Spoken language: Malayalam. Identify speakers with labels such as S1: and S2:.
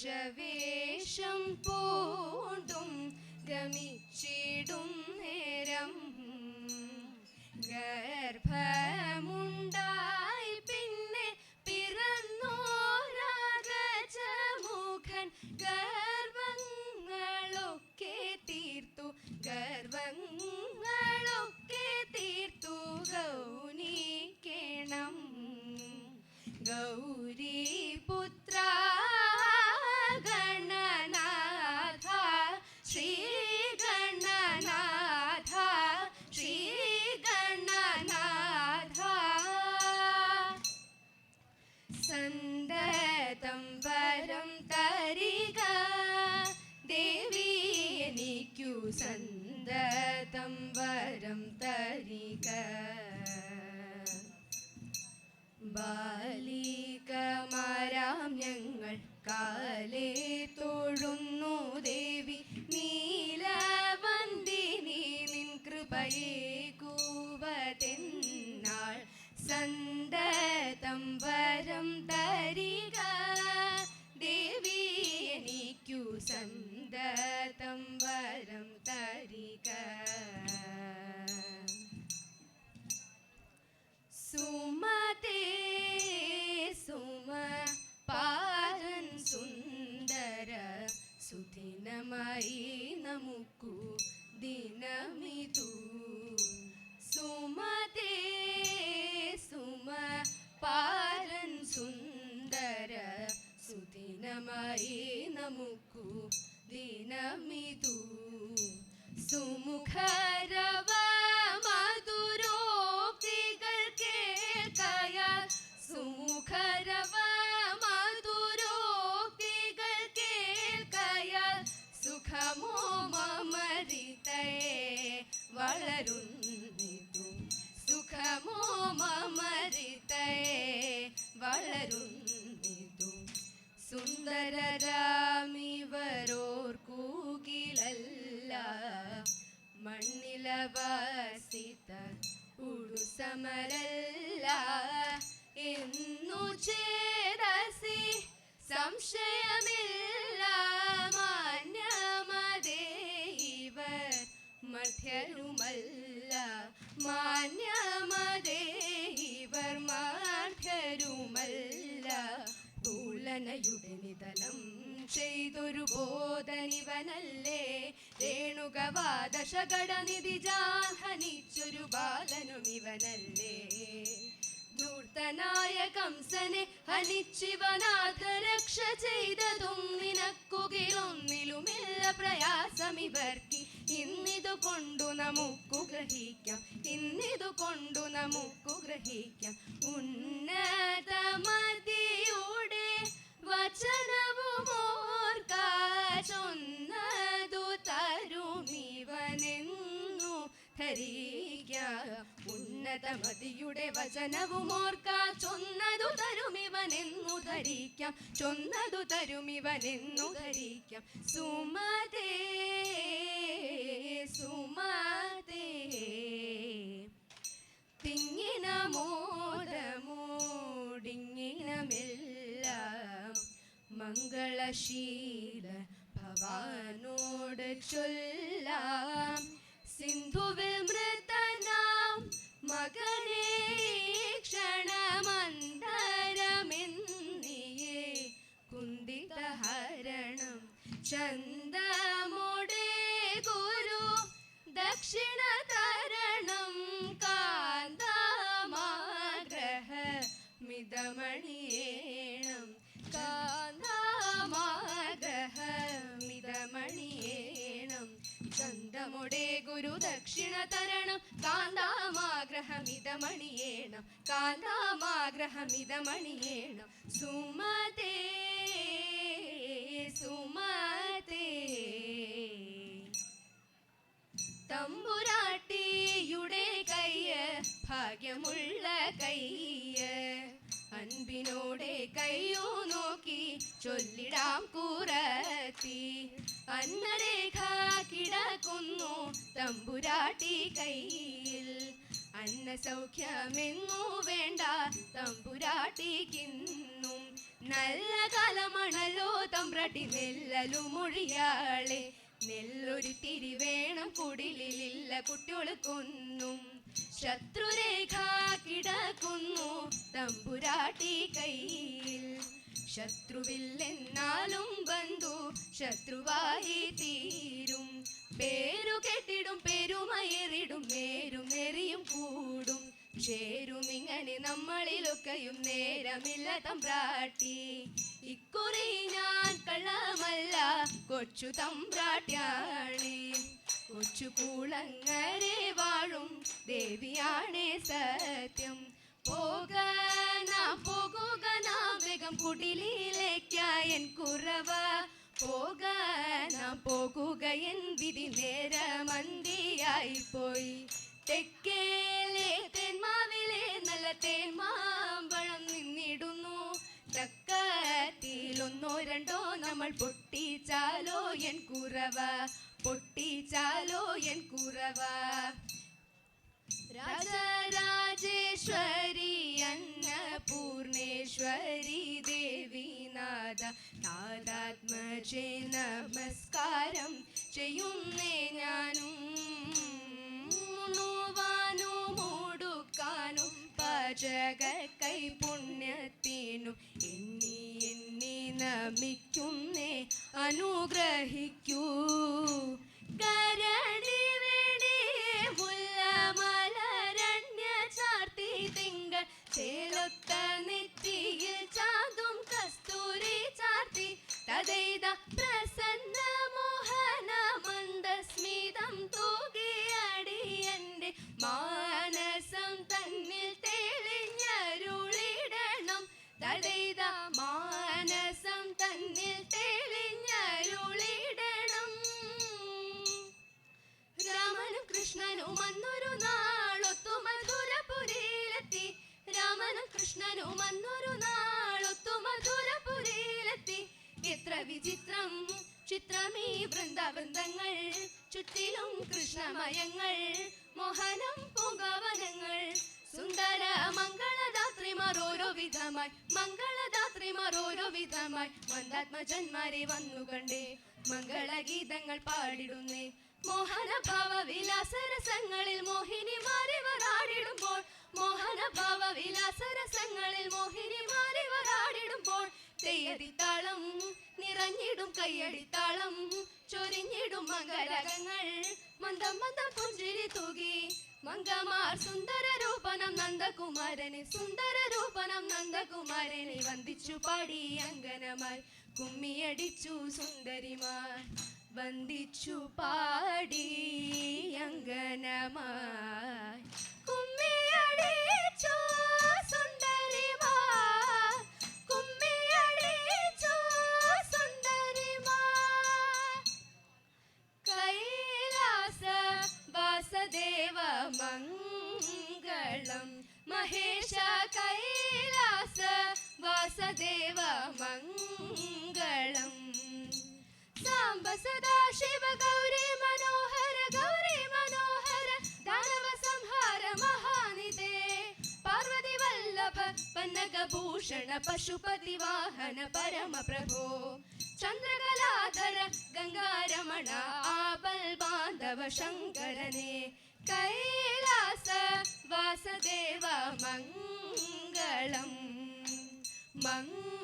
S1: വ്രജവേഷം പൂണ്ടും ഗമിച്ചിടും നേരം. ഗർഭമുണ്ടായി പിന്നെ പിറന്നോരാഗജമുഖൻ ഗർവങ്ങളൊക്കെ തീർത്തു ഗർവങ്ങളൊക്കെ തീർത്തു ഗൗനിക്കണം ഗൗരീപുത്ര വരം തരിക. ദേവി എനിക്കു സന്തതം വരം തരിക. ബാലികമാരാം ഞങ്ങൾ കാലേ ं वरं ചെയ്തൊരു ബോധനിവനല്ലേ? രേണുകവാദശകടനിധി ജാഹനിച്ചൊരു ബാലനും ഇവനല്ലേ? ധൂർത്തനായ കംസനെ ഹനിച്ചിവനാഥ രക്ഷ ചെയ്തതും നിനക്കുകിലൊന്നിലുമില്ല പ്രയാസമിവർക്കി. ഇന്നിതു കൊണ്ടു നമുക്കു ഗ്രഹിക്കാം. ഇന്നിതു കൊണ്ടു നമുക്കു ഗ്രഹിക്കാം. ഉന്നതമതിയുടെ വചനവുമോർക്ക വചനവും ധരിക്ക. ഉന്നതമതിയുടെ വചനവുമോർക്ക ചൊന്നതു തരുമിവനെന്നു ധരിക്കാം. ചൊന്നതു തരുമിവനെന്നു ധരിക്കാം. സുമതേ സുമതേ. മംഗളശീല ഭവാനോട് ചൊല്ലാം. സിന്ധു വിമൃതനാം മകനേ ക്ഷണമന്തരമെന്നിയേ. കുന്തിതഹരണം ചന്ദമോടെ കാന്താമാഗ്രഹമിതമണിയേണം കാന്താമാഗ്രഹമിതമണിയേണം. സുമതേ സുമതേ. തമ്പുരാട്ടിയുടെ കയ്യ് ഭാഗ്യമുള്ള കയ്യ്. അൻപിനോടെ കയ്യോ നോക്കി ചൊല്ലിടാം കൂറത്തി. അന്നരേഖ കിടക്കുന്നു തമ്പുരാട്ടി കയ്യിൽ. അന്ന സൗഖ്യമെന്നു വേണ്ട തമ്പുരാട്ടിക്കിന്നും നല്ല കലമണലോ തമ്പ്രാട്ടി നെല്ലലു മൊഴിയാളെ. നെല്ലൊരു വേണം കുടിലില്ല കുട്ടികൾക്കൊന്നും ശത്രുരേഖ കിടക്കുന്നു തമ്പുരാട്ടി കയ്യിൽ. ശത്രുവില്ലെന്നാലും ബന്ധു ശത്രുവായി തീരും. പേരു കെട്ടിടും പെരുമയേറിടും നേരും നെറിയും കൂടും. ചേരും ഇങ്ങനെ നമ്മളിലൊക്കെയും നേരമില്ല തമ്പ്രാട്ടി. ഇക്കുറി ഞാൻ കള്ളമല്ല കൊച്ചു തമ്പ്രാട്ടിയാണ് കൊച്ചു കൂളങ്ങരെ വാഴും ദേവിയാണേ സത്യം. പോക നാം പോകുക നാം വേഗം കുടിലിലേക്കായൻ കുറവ. പോക നാം പോകുക എൻ വിധി നേരമന്തിയായി പോയി. തെക്കേലെ തേന്മാവിലെ നല്ല തേന്മാമ്പഴം നിന്നിടുന്നു. ചക്കത്തിലൊന്നോ രണ്ടോ നമ്മൾ പൊട്ടിച്ചാലോ എൻ കുറവ? പൊട്ടിച്ചാലോ എൻ കുറവ? രാജരാജേശ്വരി അന്നപൂർണേശ്വരി നാഥാത്മജേ നമസ്കാരം ചെയ്യുന്നേ ഞാനും. മൂടുക്കാനും പാചക കൈപുണ്യത്തിനും എണ്ണി എണ്ണി നമിക്കുന്നേ അനുഗ്രഹിക്കൂ. വിധമായി മംഗളദാത്രിമാർ ഓരോ വിധമായി. മന്ദാത്മജന്മാരെ വന്നു കണ്ടേ മംഗളഗീതങ്ങൾ പാടിടുന്നേ. മോഹനഭാവ വിലാസരസങ്ങളിൽ മോഹിനിമാരിവർ ആടിടുമ്പോൾ മോഹനഭാവ വിലാസരസങ്ങളിൽ മോഹിനിമാരിവർ ആടിടുമ്പോൾ തെയ്യടിത്താളം നിറഞ്ഞിടും കയ്യടിത്താളം ചൊരിഞ്ഞിടും മംഗളകങ്ങൾ മന്ദം മന്ദം പുഞ്ചിരി തൂകി. മംഗമാർ സുന്ദര രൂപനം നന്ദകുമാരനെ സുന്ദര രൂപനം നന്ദകുമാരനെ വന്ദിച്ചു പാടി അങ്കനമായി കുമ്മിയടിച്ചു സുന്ദരിമാർ വന്ദിച്ചു പാടി അങ്കനമായി കുമ്മിയടിച്ചു മഹേശ കൈലാസ വാസദേവ മംഗളം. സാംബ സദാ ശിവ ഗൗരി മനോഹര ഗൗരി മനോഹര ദാനവ സംഹാര മഹാനിധേ. പാർവതി വല്ലഭ പന്നഗഭൂഷണ പശുപതി വാഹന പരമ പ്രഭോ ചന്ദ്രകലാധര ഗംഗാരമണ ആപൽ ബാന്ധവ ശങ്കരനെ. കൈലാസ വാസദേവ മംഗളം മംഗളം